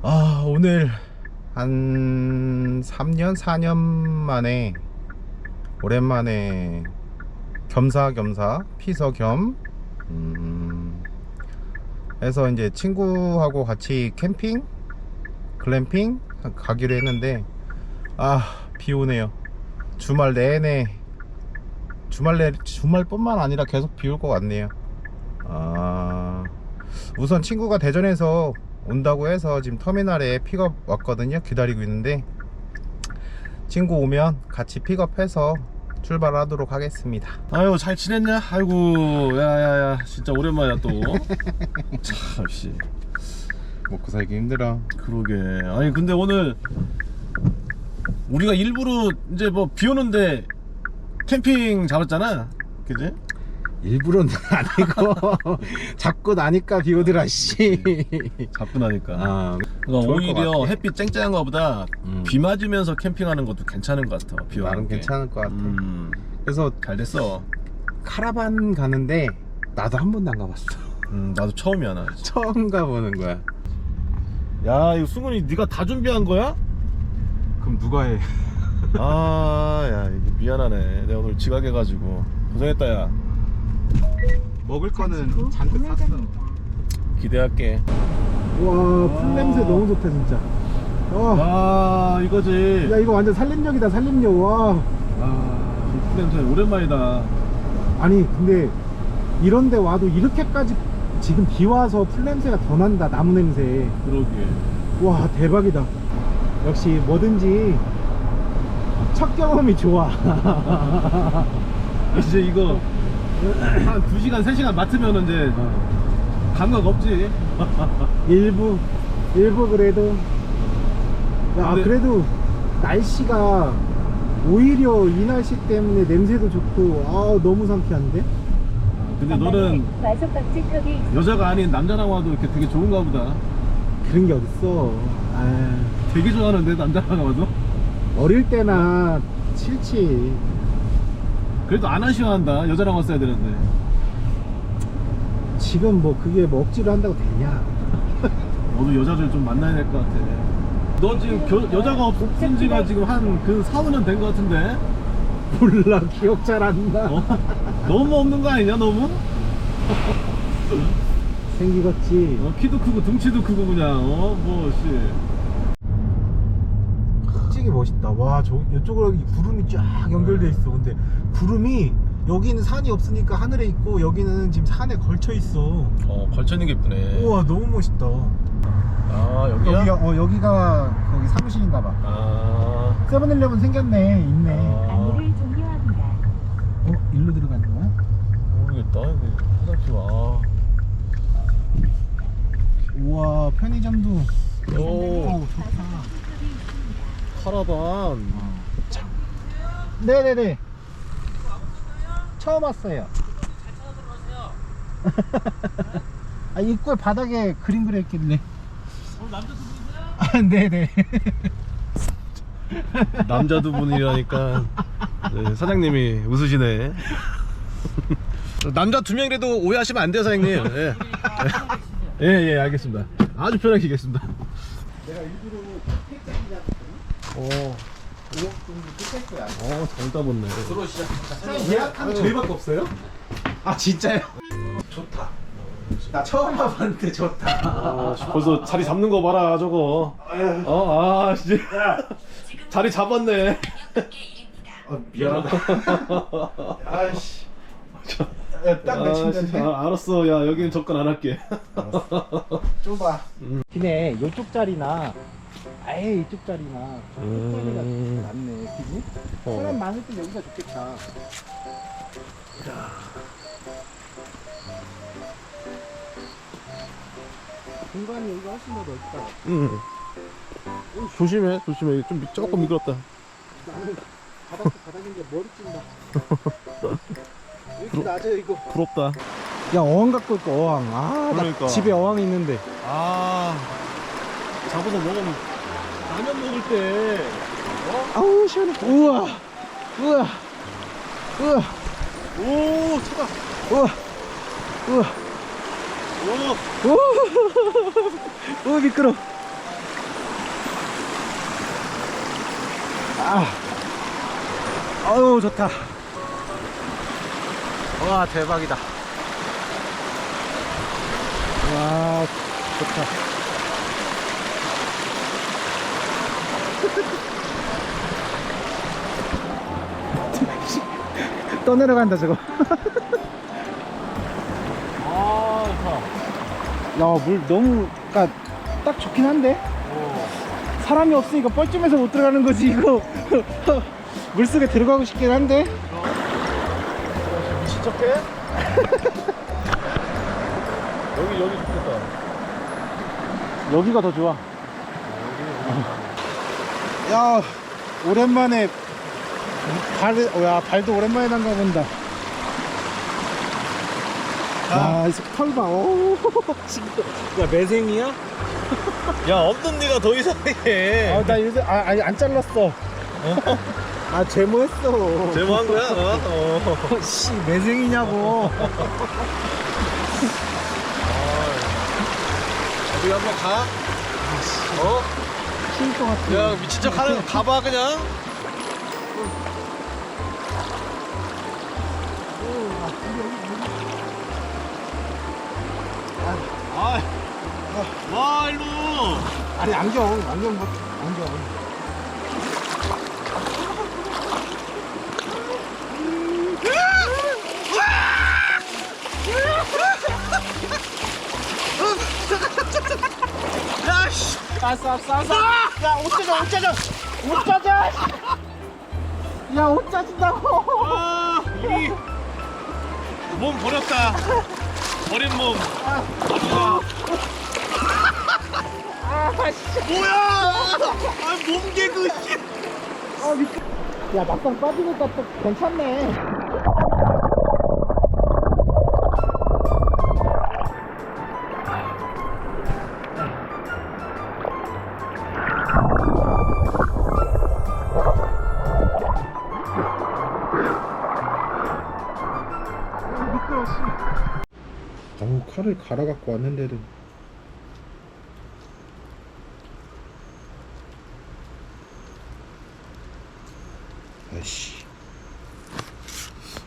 아 오늘 한 3년 4년 만에 오랜만에 겸사겸사 피서 겸. 음, 해서 이제 친구하고 같이 캠핑 글램핑 가기로 했는데 아 비 오네요. 주말 내내 주말 내 주말뿐만 아니라 계속 비올 것 같네요. 아. 우선 친구가 대전에서 온다고 해서 지금 터미널에 픽업 왔거든요. 기다리고 있는데 친구 오면 같이 픽업해서 출발하도록 하겠습니다. 아유 잘 지냈냐? 아이고 야야야 진짜 오랜만이야 또 참씨. 먹고 살기 힘들어. 그러게. 아니 근데 오늘 우리가 일부러 이제 뭐 비 오는데 캠핑 잡았잖아. 그지? 일부러는 아니고 자꾸 나니까 비 오더라 씨. 잡고 나니까. 아, 그러니까 좋을 것 오히려 같아. 햇빛 쨍쨍한 거보다 음. 비 맞으면서 캠핑하는 것도 괜찮은 것 같아 비 오는 나름 게. 괜찮을 것 같아. 음, 그래서 잘 됐어. 카라반 가는데 나도 한 번도 안 가봤어. 음, 나도 처음이야 나. 처음 가보는 거야. 야 이거 승훈이 네가 다 준비한 거야? 그럼 누가 해? 아야 이거 미안하네. 내가 오늘 지각해가지고. 고생했다 야 먹을 거는 잔뜩 샀어 기대할게 와, 풀 냄새 너무 좋다 진짜. 와, 아 이거지 야 이거 완전 살림력이다 살림력. 와, 아 냄새 오랜만이다 아니 근데 이런 데 와도 이렇게까지 지금 비 와서 풀 냄새가 더 난다 나무 냄새. 그러게 와 대박이다. 역시 뭐든지 첫 경험이 좋아. 이제 이거 한 2시간 3시간 맡으면 이제 감각 없지 일부 일부 그래도 야 근데- 그래도 날씨가 오히려 이 날씨 때문에 냄새도 좋고 아 너무 상쾌한데? 근데 너는. 여자가 아닌 남자랑 와도 이렇게 되게 좋은가 보다 그런 게 어딨어. 아, 되게 좋아하는데 남자랑 와도 어릴 때나 싫지. 그래도 안 아쉬워한다 여자랑 왔어야 되는데 지금 뭐 그게 뭐 억지로 한다고 되냐? 너도 여자를 좀 만나야 될 것 같아 너 지금 겨- 여자가 없은 지가 지금 한 그 4, 5년 된 것 같은데 몰라 기억 잘 안 나. 어? 너무 없는 거 아니냐 너무? 생기겠지. 어, 키도 크고 등치도 크고 그냥 어? 뭐씨 솔직히 멋있다. 와, 저 이쪽으로 이 구름이 쫙 연결돼 있어. 근데 구름이 여기는 산이 없으니까 하늘에 있고 여기는 지금 산에 걸쳐 있어. 어 걸쳐 있는 게 이쁘네 우와, 너무 멋있다. 아 여기야? 여기가 어 여기가 거기 사무실인가 봐. 아, 세븐일레븐 생겼네. 있네. 아 안내를 종료합니다. 어, 일로 들어가는 거야? 모르겠다 이거 화장실 와 우와, 편의점도 오. 오, 좋다. 카라반 네네네. 처음 왔어요. 아, 입구에 바닥에 그림 그렸길래. 어, 남자 두 분이세요? 아, 네네. 남자 두 분이라니까 네, 사장님이 웃으시네 남자 두 명이라도 오해하시면 안 돼요 사장님 예. 예, 예, 알겠습니다 아주 편하게 하겠습니다 내가 일부러 어, 어, 잘 따봤네. 예약한 저희밖에 없어요? 아 진짜요? 좋다 나 처음 와봤는데 좋다 아, 벌써 자리 잡는 거 봐라 저거 어, 아, 씨. 자리 잡았네 아, 미안하다. 아이씨. 딱 아, 씨, 아, 알았어. 야 여기는 접근 안 할게. 좁아 기네 요쪽 자리나 아예 이쪽 자리나 음. 이쪽 자리가 낫네 그지? 어. 사람 많을 때 여기가 좋겠다 공간이 여기가 훨씬 더 넓다 응. 조심해 조심해 좀 미- 조금 미끄럽다 나는 바닥도 바닥인데 머리 찐다 이렇게 낮아요 이거 부럽다. 야 어항 갖고 있고 어항 아나 그러니까. 집에 어항이 있는데 아 잡아서 먹으면 라면 먹을 때. 아우 시원해. 우와. 우와. 우와. 오, 차다. 우와. 우와. 오, 오, 오 미끄러. 아, 아유 좋다. 와 대박이다. 와 좋다. 떠내려간다 저거. 아, 좋다. 야물 너무 그니까 딱 좋긴 한데 사람이 없으니까 뻘쭘해서 못 들어가는 거지 이거 물속에 들어가고 싶긴 한데 미친 척해? 여기 여기 좋겠다. 여기가 더 좋아 야 오랜만에 발, 어, 야 발도 오랜만에 담가 본다 야, 털봐. 오, 야, 매생이야? 야 없는 네가 더 이상해. 아, 나 요새, 아, 아니, 안 잘랐어. 아, 제모했어. 제모한 거야? 어. 어. 씨, 매생이냐고. 어디 한번 가? 어? 키울 것 같아. 야 미친 척 하는 가봐 그냥. 아, 와 일로. 아니, 안경, 안경, 뭐, 안경. 야씨. 알았어. 야, 옷 짜져, 옷 짜져. 옷 짜져. 야, 옷 짜진다고. 아, 이. 몸 버렸다. 버린 몸. 아프다. 뭐야? 아, 몸 개그 씨. 아. 야, 막상 빠지니까 또 괜찮네. 칼을 갈아 갖고 왔는데도. 아이씨.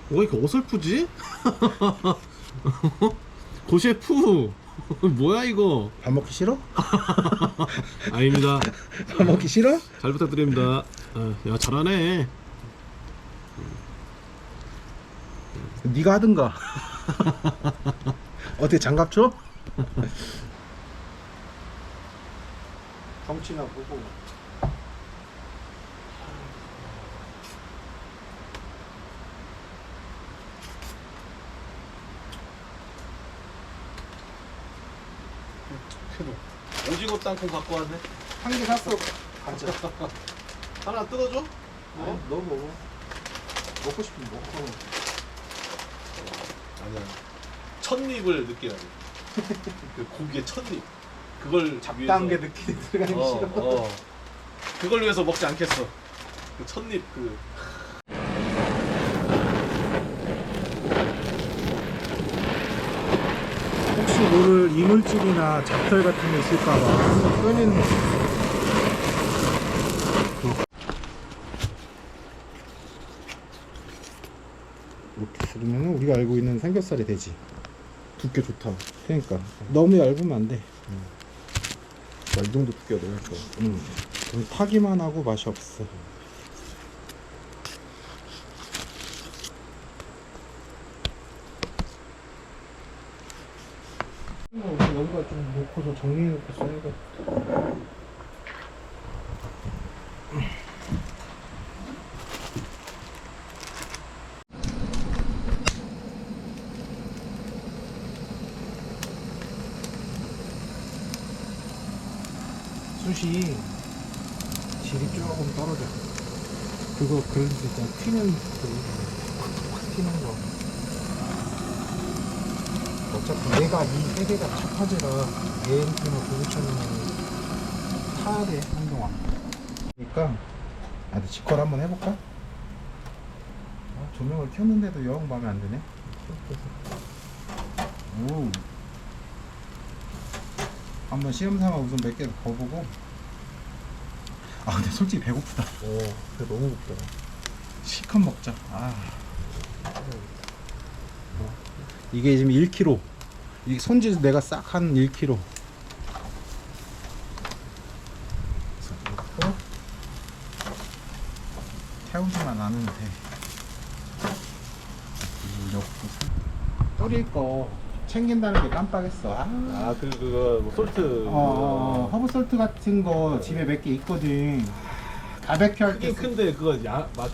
왜 이렇게 어설프지? 고셰프 뭐야 이거 밥 먹기 싫어? 아닙니다 밥 먹기 싫어? 잘 부탁드립니다 아, 야 잘하네 네가 하든가. 어떻게 장갑 줘? 덩치나 보고. 오징어 땅콩 갖고 왔네 한 개 샀어. 가자. 하나 뜯어줘? 어? 너 먹어. 먹고 싶으면 먹어. 아니야 첫입을 느껴야 돼 그 고기의 첫입 그걸 잡다한 게 위해서- 느끼게 들어가기 어, 싫어. 어. 그걸 위해서 먹지 않겠어 그 첫입 그 혹시 모를 이물질이나 잡털 같은 게 있을까봐 끌리는 거. 이렇게 쓰면 우리가 알고 있는 삼겹살이 되지. 두께 좋다. 그러니까 너무 얇으면 안 돼. 이 정도 두께가 너무 좋아. 음. 좀 타기만 하고 맛이 없어. 여기가 좀 놓고서 정리해놓고 써야겠 다. 숯이 질이 조금 떨어져. 그거 그런 거 있잖아. 튀는 그, 확 튀는 거. 어차피 얘가 이 세 개가 첫 화제라 AMP나 고급차는 타야 돼 한동안 그러니까 나도 직걸 한번 해볼까? 아, 조명을 켰는데도 영 마음에 안 드네 오 한번 시험 삼아 우선 몇 개 더 보고 아 근데 솔직히 배고프다 오, 근데 너무 높다. 실컷 먹자. 아. 이게 지금 1kg. 이 손질 내가 싹 한 1kg. 태우지만 않으면 돼. 이 넣고. 뿌릴 거 챙긴다는 게 깜빡했어. 아. 아, 그, 그거, 뭐, 솔트. 어, 어, 허브 솔트 같은 거 집에 몇 개 있거든. 바베큐 할때 크긴 큰데, 그거, 야, 맛,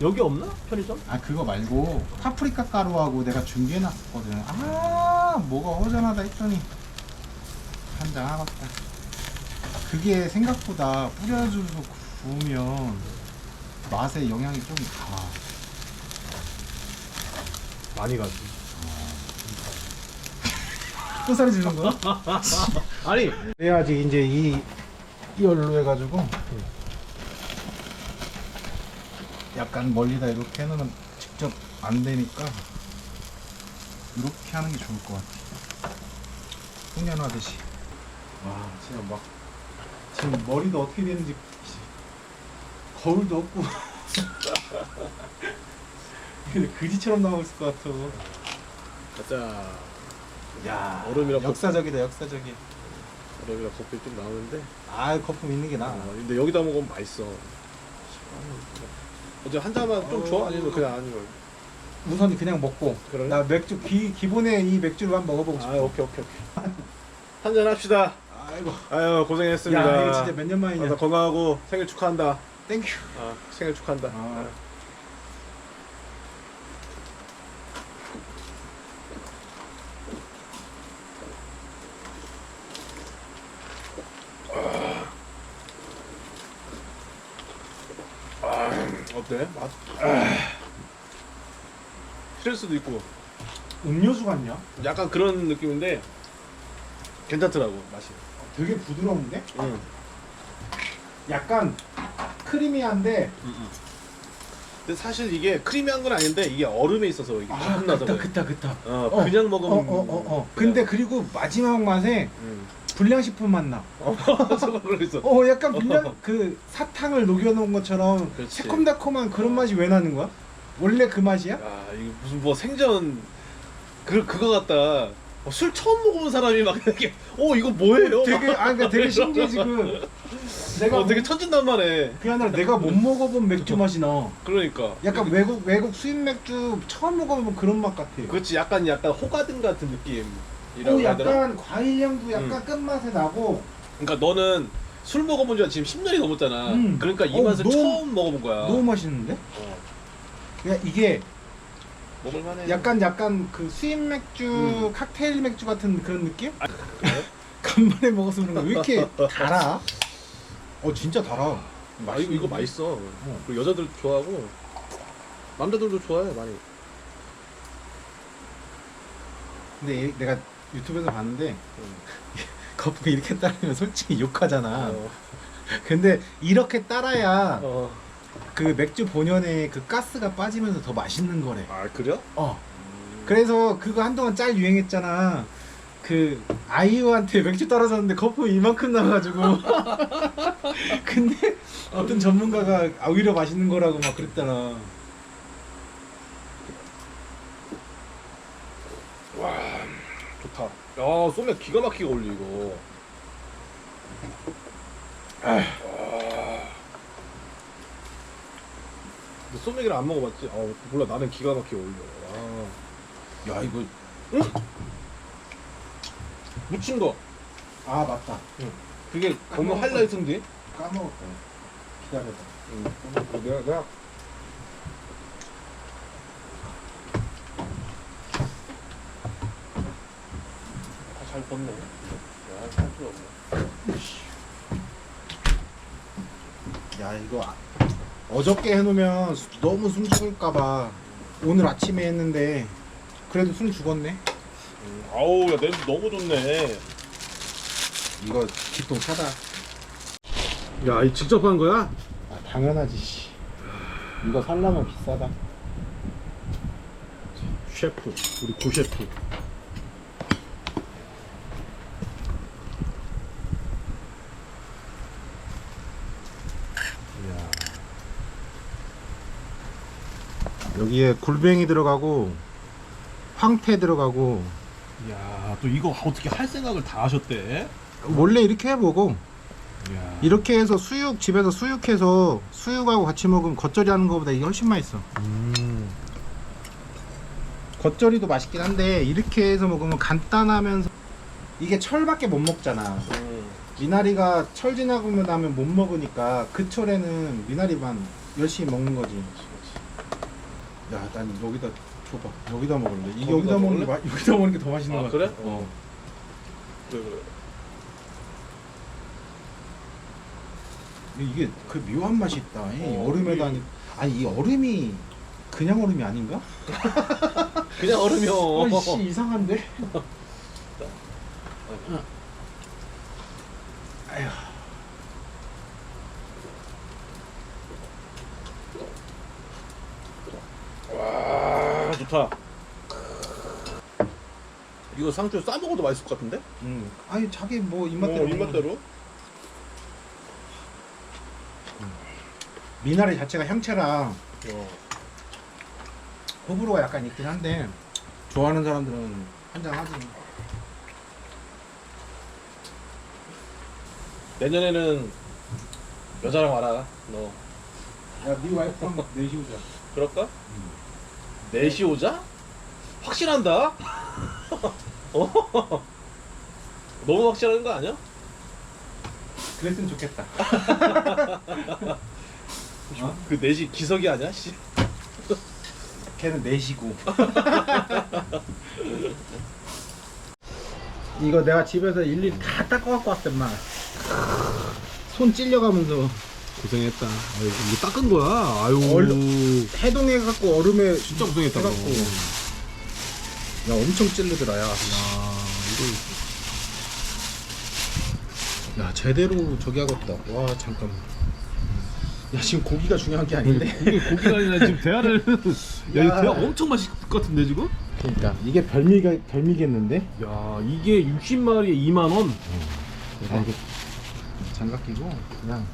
여기 없나? 편의점? 아 그거 말고 파프리카 가루하고 내가 준비해놨었거든 아 뭐가 허전하다 했더니 한 장 하겠다 그게 생각보다 뿌려줘서 구우면 맛에 영향이 좀 가. 많이 가지. 또 소리 지는 거야? 아니, 그래야지 이제 이 이열로 해가지고 약간 멀리다 이렇게 해놓으면 직접 안 되니까 이렇게 하는 게 좋을 것 같아. 훈련하듯이. 와 진짜 막 지금 머리도 어떻게 되는지 거울도 없고 근데 그지처럼 나오고 있을 것 같아. 가자. 야 얼음이랑 역사적이다 역사적이. 얼음이랑 커피 좀 나오는데. 아 거품 있는 게 나아. 아, 근데 여기다 먹으면 맛있어. 어제 한 잔만 좀 줘? 아니면 그냥 아닌 걸? 우선 그냥 먹고 그래? 나 맥주 기, 기본에 이 맥주를 한번 먹어보고 싶어 아, 오케이, 오케이, 오케이. 한 잔 합시다. 아이고 아유, 고생했습니다. 야 이거 진짜 몇년 만이냐 아, 건강하고 생일 축하한다. 땡큐 아, 생일 축하한다. 아. 어때? 맛? 싫을 수도 있고 음료수 같냐? 약간 그런 느낌인데 괜찮더라고 맛이. 되게 부드러운데? 응. 약간 크리미한데 근데 사실 이게 크리미한 건 아닌데 이게 얼음에 있어서 이게 조금 나서 그래. 그다 그다 어, 어, 그냥 먹으면 어 어 어 어 근데 그리고 마지막 맛에 음. 불량식품 맛 나. 어. 어 약간 불량 그 사탕을 녹여놓은 것처럼 그렇지. 새콤달콤한 그런 맛이 왜 나는 거야? 원래 그 맛이야? 아 이거 무슨 뭐 생전 그 그거 같다. 어, 술 처음 먹어본 사람이 막 이렇게 어 이거 뭐예요? 되게 아 그러니까 되게 신기해 지금. 내가 어, 되게 천진난만해. 그게 아니라 내가 못 먹어본 맥주 맛이 나. 그러니까. 약간 외국 외국 수입 맥주 처음 먹어보면 그런 맛 같아. 그렇지 약간 약간 호가든 같은 느낌 이라고 오, 되나? 약간 과일 향도 약간 음. 끝맛에 나고. 그러니까 너는 술 먹어본 지가 지금 10년이 넘었잖아. 음. 그러니까 이 어, 맛을 너무- 처음 먹어본 거야. 너무 맛있는데? 어, 그냥 이게 먹을만해. 약간 약간 그 수입 맥주 음. 칵테일 맥주 같은 그런 느낌? 그래? 간만에 먹어서 그런가 왜 이렇게 달아? 어 진짜 달아. 아 이거 이거 맛있어. 그리고 여자들 좋아하고 남자들도 좋아해 많이. 근데 얘- 내가 유튜브에서 봤는데 음. 거품 이렇게 따르면 솔직히 욕하잖아. 어. 근데 이렇게 따라야 어. 그 맥주 본연의 그 가스가 빠지면서 더 맛있는 거래. 아 그래요? 어. 그래서 그거 한동안 짤 유행했잖아. 그 아이유한테 맥주 떨어졌는데 거품 이만큼 나가지고. 근데 어떤 전문가가 아, 오히려 맛있는 거라고 막 그랬잖아. 좋다. 야 소맥 기가 막히게 어울려 이거. 아. 근데 소맥이를 안 먹어봤지? 아 몰라 나는 기가 막히게 어울려. 아. 야 이거 묻힌 거. 아 맞다. 그게 너무 하이라이트인데? 까먹었다. 기다려봐. 응. 내가 내가 잘 벗네. 야, 잘 필요 없네. 야 이거 아- 어저께 해놓으면 수- 너무 숨 죽을까봐 오늘 아침에 했는데 그래도 숨 죽었네. 아우 야 냄새 너무 좋네. 이거 기통 차다. 야, 이 직접 한 거야? 아, 당연하지. 씨. 이거 살려면 비싸다. 셰프, 우리 고 셰프. 여기에 굴뱅이 들어가고 황태 들어가고 야, 또 이거 어떻게 할 생각을 다 하셨대? 원래 이렇게 해보고 야, 이렇게 해서 수육 집에서 수육해서 수육하고 같이 먹으면 겉절이 하는 것보다 이게 훨씬 맛있어. 음. 겉절이도 맛있긴 한데 이렇게 해서 먹으면 간단하면서 이게 철밖에 못 먹잖아. 음. 미나리가 철 지나고 나면 못 먹으니까 그 철에는 미나리만 열심히 먹는 거지. 야, 난 여기다 줘봐. 여기다 먹을래. 거기다 여기다 먹는 게? 마, 여기다 먹는 게 더 맛있는 아, 거 같아. 그래? 어. 그래 그래. 이게 그 묘한 맛이 있다. 이 어, 얼음에다 이- 아니, 아니 이 얼음이 그냥 얼음이 아닌가? 그냥 얼음이요. 아이씨 이상한데. 아휴. 와, 좋다. 이거 상추 싸 먹어도 맛있을 것 같은데? 음. 아니 자기 뭐 입맛대로. 어, 입맛대로. 미나리 자체가 향채랑 어. 호불호가 약간 있긴 한데 좋아하는 사람들은 한잔 하지. 내년에는 여자랑 와라. 너 야, 네 와이프 한번 내시우자. 그럴까? 넷이 오자? 확실한다? 어? 너무 확실한 거 아니야? 그랬으면 좋겠다. 그 넷이 기석이 아니야? 씨. 걔는 내시고. 이거 내가 집에서 일일이 다 닦아갖고 왔단 말. 손 찔려가면서 고생했다. 아유, 이거 닦은 거야. 아유. 얼른- 해동해갖고 얼음에 진짜 고생했다. 너. 해갖고. 야 엄청 찔르더라 야. 야, 야 제대로 저기 하겠다. 와 잠깐만. 야 지금 고기가 중요한 게 아닌데. 이게 고기가 아니라 지금 대하를. 야, 야. 이거 대하 엄청 맛있을 것 같은데 지금? 그러니까 이게 별미가 별미겠는데? 야, 이게 60마리에 2만 원. 아, 이거 장갑 끼고 그냥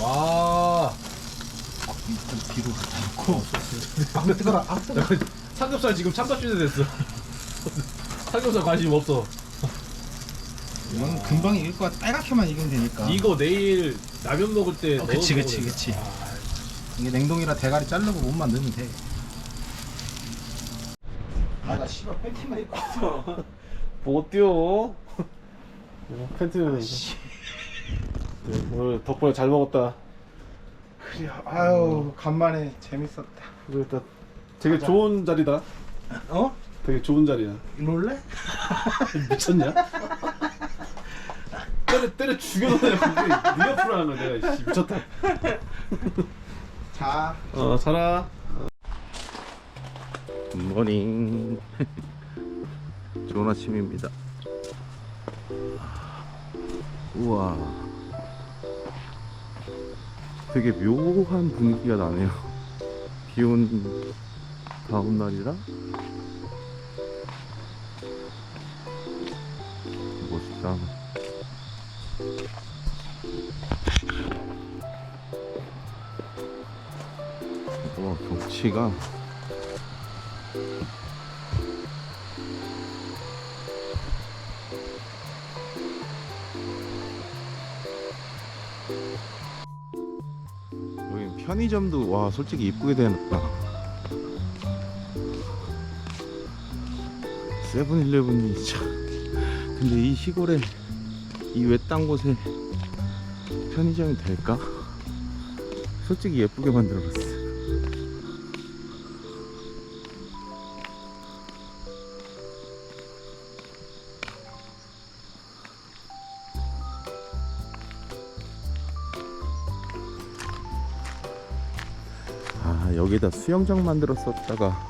와. 좀 뒤로 갖다 놓고. 아 뜨거라. 아 뜨거. 삼겹살 지금 참가시대 됐어. 삼겹살 관심 없어. 이건 금방 익을 것 같아. 빨갛게만 익으면 되니까. 이거 내일 라면 먹을 때. 어, 그치 넣어 그치. 그치. 이게 냉동이라 대가리 자르고 몸만 넣으면 돼. 아나 씨발 팬티만 입고 왔어. 못 뛰어. 팬티. 네, 오늘 덕분에 잘 먹었다. 그래. 아유 간만에 재밌었다. 그랬다. 되게 좋은 자리다. 어? 되게 좋은 자리야. 올래? 미쳤냐? 때려 때려 죽여놓네. 네 옆으로 하는 거야. 내가 씨, 미쳤다. 자. 어 살아. 굿모닝 좋은 아침입니다 우와 되게 묘한 분위기가 나네요 비온 다음 날이라? 멋있다. 와 경치가. 여기 편의점도 와 솔직히 이쁘게 되어놨다 세븐일레븐이 참. 근데 이 시골에 이 외딴 곳에 편의점이 될까? 솔직히 예쁘게 만들어봤어 아 여기다 수영장 만들었었다가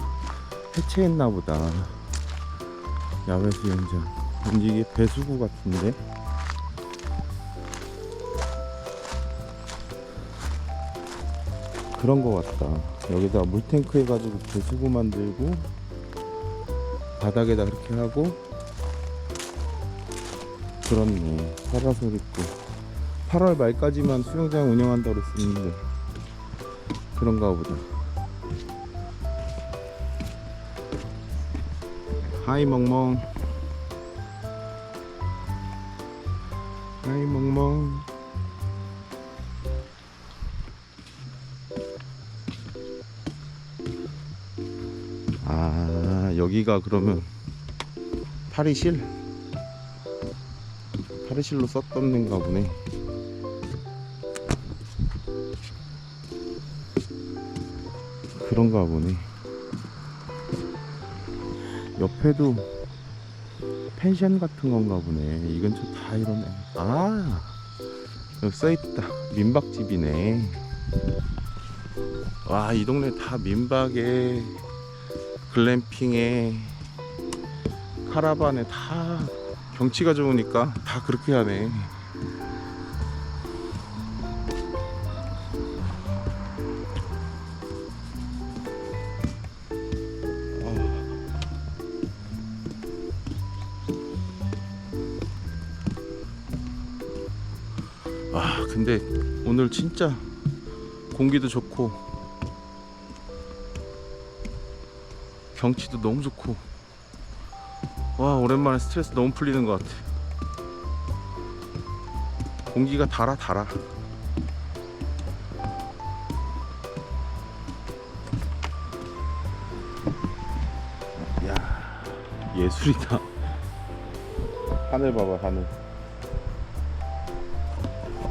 해체했나 보다 야외 수영장. 왠지 이게 배수구 같은데? 그런 거 같다. 여기다 물탱크 해가지고 배수구 만들고 바닥에다 그렇게 하고 그렇네. 파라솔 있고 8월 말까지만 수영장 운영한다고 그랬었는데 그런가 보다. 하이 멍멍. 하이 멍멍. 아 여기가 그러면 파리실? 파리실로 썼던 데인가 보네 그런가 보네 옆에도 펜션 같은 건가 보네. 이 근처 다 이러네. 아 여기 써있다. 민박집이네. 와 이 동네 다 민박에 글램핑에 카라반에 다 경치가 좋으니까 다 그렇게 하네. 근데 오늘 진짜 공기도 좋고 경치도 너무 좋고 와 오랜만에 스트레스 너무 풀리는 것 같아. 공기가 달아 달아. 야 예술이다. 하늘 봐봐 하늘